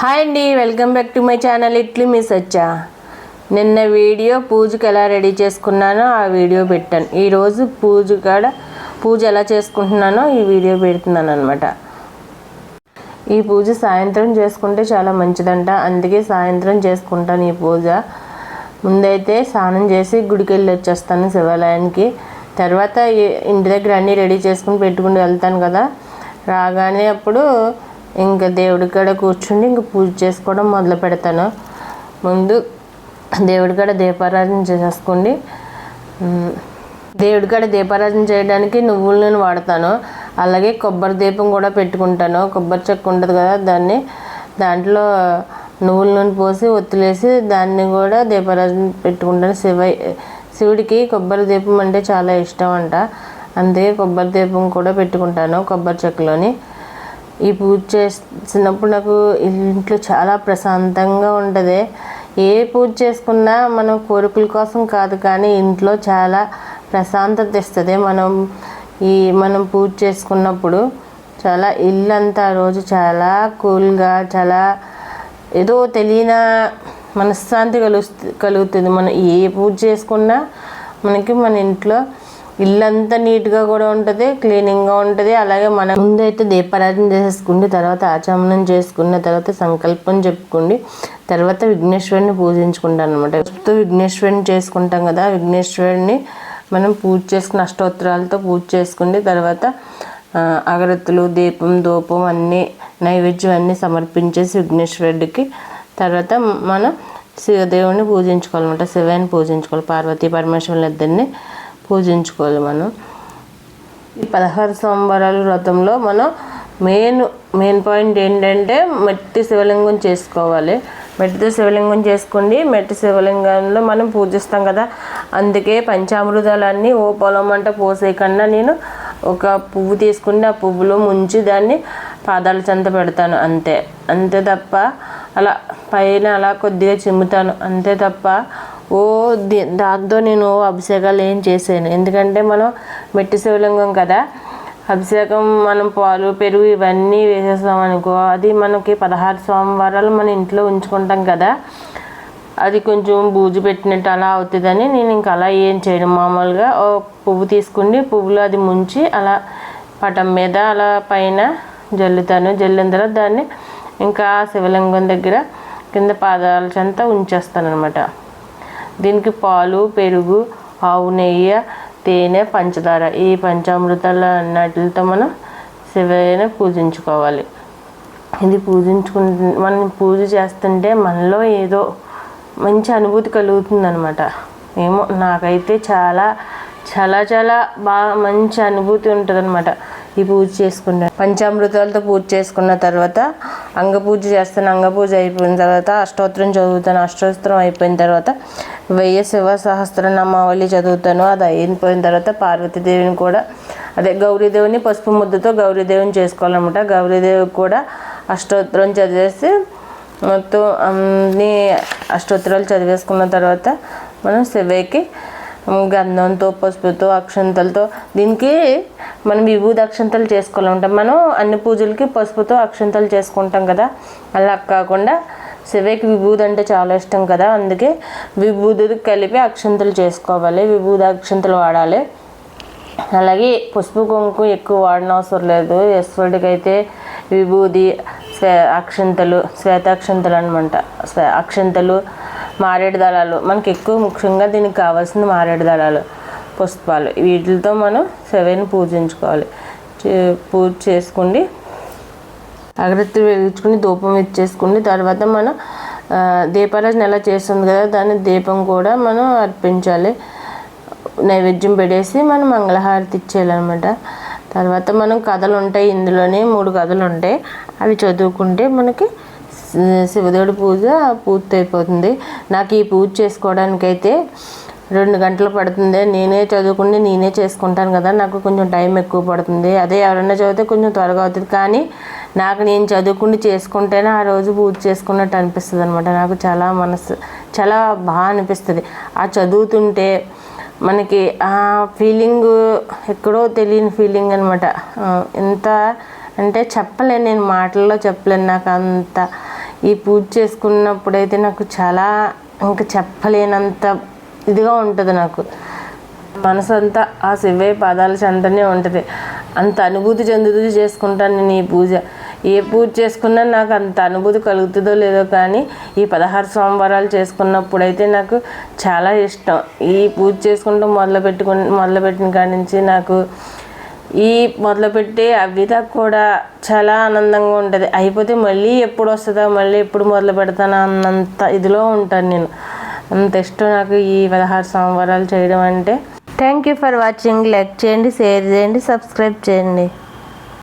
Hi అండి welcome back to my channel ఇట్లు miss వచ్చా నిన్న వీడియో పూజకి ఎలా రెడీ చేసుకున్నానో ఆ వీడియో పెట్టాను. ఈరోజు పూజ కాడ పూజ ఎలా చేసుకుంటున్నానో ఈ వీడియో పెడుతున్నాను అనమాట ఈ పూజ సాయంత్రం చేసుకుంటే చాలా మంచిదంట. అందుకే సాయంత్రం చేసుకుంటాను ఈ పూజ. ముందైతే స్నానం చేసి గుడికి వెళ్ళి వచ్చేస్తాను శివాలయానికి. తర్వాత ఇంటి దగ్గర అన్నీ రెడీ చేసుకుని పెట్టుకుని వెళ్తాను కదా. రాగానే అప్పుడు ఇంకా దేవుడి కాడ కూర్చుని ఇంకా పూజ చేసుకోవడం మొదలు పెడతాను. ముందు దేవుడి కాడ దీపారాధన చేసేసుకోండి దేవుడి కాడ దీపారాధన చేయడానికి నువ్వుల నూనె వాడతాను. అలాగే కొబ్బరి దీపం కూడా పెట్టుకుంటాను. కొబ్బరి చెక్క ఉంటుంది కదా దాన్ని దాంట్లో నువ్వుల నూనె పోసి ఒత్తులేసి దాన్ని కూడా దీపారాధన పెట్టుకుంటాను. శివ శివుడికి కొబ్బరి దీపం అంటే చాలా ఇష్టం అంట. అందుకే కొబ్బరి దీపం కూడా పెట్టుకుంటాను కొబ్బరి చెక్కలోని. ఈ పూజ చేసినప్పుడు నాకు ఇంట్లో చాలా ప్రశాంతంగా ఉంటుంది. ఏ పూజ చేసుకున్నా మనం కోరికల కోసం కాదు కానీ ఇంట్లో చాలా ప్రశాంతత ఇస్తుంది. మనం ఈ మనం పూజ చేసుకున్నప్పుడు చాలా ఇల్లంతా రోజు చాలా కూల్గా చాలా ఏదో తెలియని మనశ్శాంతి కలుగు కలుగుతుంది. మనం ఏ పూజ చేసుకున్నా మనకి మన ఇంట్లో ఇల్లంతా నీట్గా కూడా ఉంటుంది క్లీనింగ్గా ఉంటుంది. అలాగే మనం ముందైతే దీపారాధన చేసేసుకుండి తర్వాత ఆచమనం చేసుకున్న తర్వాత సంకల్పం చెప్పుకోండి. తర్వాత విఘ్నేశ్వరుని పూజించుకుంటాం అనమాట ఫస్ట్ విఘ్నేశ్వరుని చేసుకుంటాం కదా విఘ్నేశ్వరుని మనం పూజ చేసుకుని అష్టోత్తరాలతో పూజ చేసుకుండి తర్వాత అగరత్తులు దీపం ధూపం అన్నీ నైవేద్యం అన్నీ సమర్పించేసి విఘ్నేశ్వరుడికి తర్వాత మనం శివదేవుని పూజించుకోవాలన్నమాట శివాన్ని పూజించుకోవాలి పార్వతీ పరమేశ్వరుల ఇద్దరిని. పూజించుకోవాలి మనం. ఈ పదహారు సంవత్సరాల వ్రతంలో మనం మెయిన్ మెయిన్ పాయింట్ ఏంటంటే మట్టి శివలింగం చేసుకోవాలి. మట్టితో శివలింగం చేసుకోండి మట్టి శివలింగంలో మనం పూజిస్తాం కదా. అందుకే పంచామృతాలన్నీ ఓ పొలం అంట పోసేయకుండా నేను ఒక పువ్వు తీసుకుని ఆ పువ్వులో ముంచి దాన్ని పాదాల చెంత పెడతాను అంతే. అంతే తప్ప అలా పైన అలా కొద్దిగా చిమ్ముతాను. అంతే తప్ప ఓ ది- దాంతో నేను అభిషేకాలు ఏం చేశాను ఎందుకంటే మనం మెట్టి శివలింగం కదా అభిషేకం మనం పాలు పెరుగు ఇవన్నీ వేసేస్తాం అనుకో అది మనకి పదహారు సోమవారాలు మన ఇంట్లో ఉంచుకుంటాం కదా అది కొంచెం బూజు పెట్టినట్టు అలా అవుతుందని నేను ఇంకా అలా ఏం చేయడం మామూలుగా ఓ పువ్వు తీసుకుని పువ్వులో అది ముంచి అలా పటం మీద అలా పైన జల్లుతాను. జల్లిన తర్వాత దాన్ని ఇంకా శివలింగం దగ్గర కింద పాదాల చెంత ఉంచేస్తాను అనమాట దీనికి పాలు పెరుగు ఆవు నెయ్యి తేనె పంచదార. ఈ పంచామృతాల అన్నిటితో మనం శివయ్యని పూజించుకోవాలి. ఇది పూజించుకు మనం పూజ చేస్తుంటే మనలో ఏదో మంచి అనుభూతి కలుగుతుంది అనమాట ఏమో నాకైతే చాలా చాలా చాలా బాగా మంచి అనుభూతి ఉంటుంది అనమాట ఈ పూజ చేసుకుంటాను పంచామృతాలతో పూజ చేసుకున్న తర్వాత అంగ పూజ చేస్తాను అంగ పూజ అయిపోయిన తర్వాత అష్టోత్తరం చదువుతాను. అష్టోత్తరం అయిపోయిన తర్వాత వెయ్యి శివ సహస్రనామావళి చదువుతాను. అది అయిపోయిన తర్వాత పార్వతీదేవిని కూడా అదే గౌరీదేవిని పసుపు ముద్దతో గౌరీదేవిని చేసుకోవాలన్నమాట. గౌరీదేవికి కూడా అష్టోత్తరం చదివేసి మొత్తం అన్ని అష్టోత్తరాలు చదివేసుకున్న తర్వాత మనం శివయ్యకి గంధంతో పసుపుతో అక్షంతలతో దీనికి మనం విభూది అక్షంతలు చేసుకోవాలంటాం మనం అన్ని పూజలకి పసుపుతో అక్షంతలు చేసుకుంటాం కదా. అలా కాకుండా శివకి విభూది అంటే చాలా ఇష్టం కదా. అందుకే విభూది కలిపి అక్షంతలు చేసుకోవాలి. విభూది అక్షంతలు వాడాలి. అలాగే పసుపు కుంకుమ ఎక్కువ వాడిన అవసరం లేదు. యశ్వరుడికి అయితే విభూది శ్వే అక్షంతలు శ్వేతాక్షంతలు అనమాట శ్వే అక్షంతలు మారేడు దళాలు. మనకి ఎక్కువ ముఖ్యంగా దీనికి కావాల్సింది మారేడు దళాలు పుష్పాలు. వీటితో మనం శివని పూజించుకోవాలి. పూజ చేసుకోండి అగరత్తి వెలిగించుకుని ధూపం ఇచ్చేసుకుని తర్వాత మనం దీపారాజన ఎలా చేస్తుంది కదా దాని దీపం కూడా మనం అర్పించాలి. నైవేద్యం పెడేసి మనం మంగళహారతి ఇచ్చేయాలన్నమాట. తర్వాత మనం కథలు ఉంటాయి ఇందులోనే మూడు కథలు ఉంటాయి అవి చదువుకుంటే మనకి శివదేవుడి పూజ పూర్తయిపోతుంది. నాకు ఈ పూజ చేసుకోవడానికైతే రెండు గంటలు పడుతుంది. నేనే చదువుకుని నేనే చేసుకుంటాను కదా. నాకు కొంచెం టైం ఎక్కువ పడుతుంది. అదే ఎవరైనా చదివితే కొంచెం త్వరగా అవుతుంది. కానీ నాకు నేను చదువుకుని చేసుకుంటేనే ఆ రోజు పూజ చేసుకున్నట్టు అనిపిస్తుంది అనమాట నాకు చాలా మనసు చాలా బాగా అనిపిస్తుంది. ఆ చదువుతుంటే మనకి ఆ ఫీలింగ్ ఎక్కడో తెలియని ఫీలింగ్ అనమాట ఎంత అంటే చెప్పలేను నేను మాటల్లో చెప్పలేను. నాకు అంత ఈ పూజ చేసుకున్నప్పుడైతే నాకు చాలా ఇంకా చెప్పలేనంత ఇదిగా ఉంటుంది నాకు. మనసు అంతా ఆ శివయ్య పాదాల చెంతనే ఉంటుంది. అంత అనుభూతి చెందుతూ చేసుకుంటాను నేను ఈ పూజ. ఏ పూజ చేసుకున్నా నాకు అంత అనుభూతి కలుగుతుందో లేదో కానీ ఈ పదహారు సోమవారాలు చేసుకున్నప్పుడైతే నాకు చాలా ఇష్టం. ఈ పూజ చేసుకుంటూ మొదలు పెట్టుకుని మొదలుపెట్టిన కాడి నుంచి నాకు ఈ మొదలుపెట్టే అవిత కూడా చాలా ఆనందంగా ఉంటుంది. అయిపోతే మళ్ళీ ఎప్పుడు వస్తుందా మళ్ళీ ఎప్పుడు మొదలు పెడతానా అన్నంత ఇదిలో ఉంటాను నేను. అంత ఇష్టం నాకు ఈ పదహారు సంవత్సరాలు చేయడం అంటే. Thank you for watching like చేయండి షేర్ చేయండి సబ్స్క్రైబ్ చేయండి.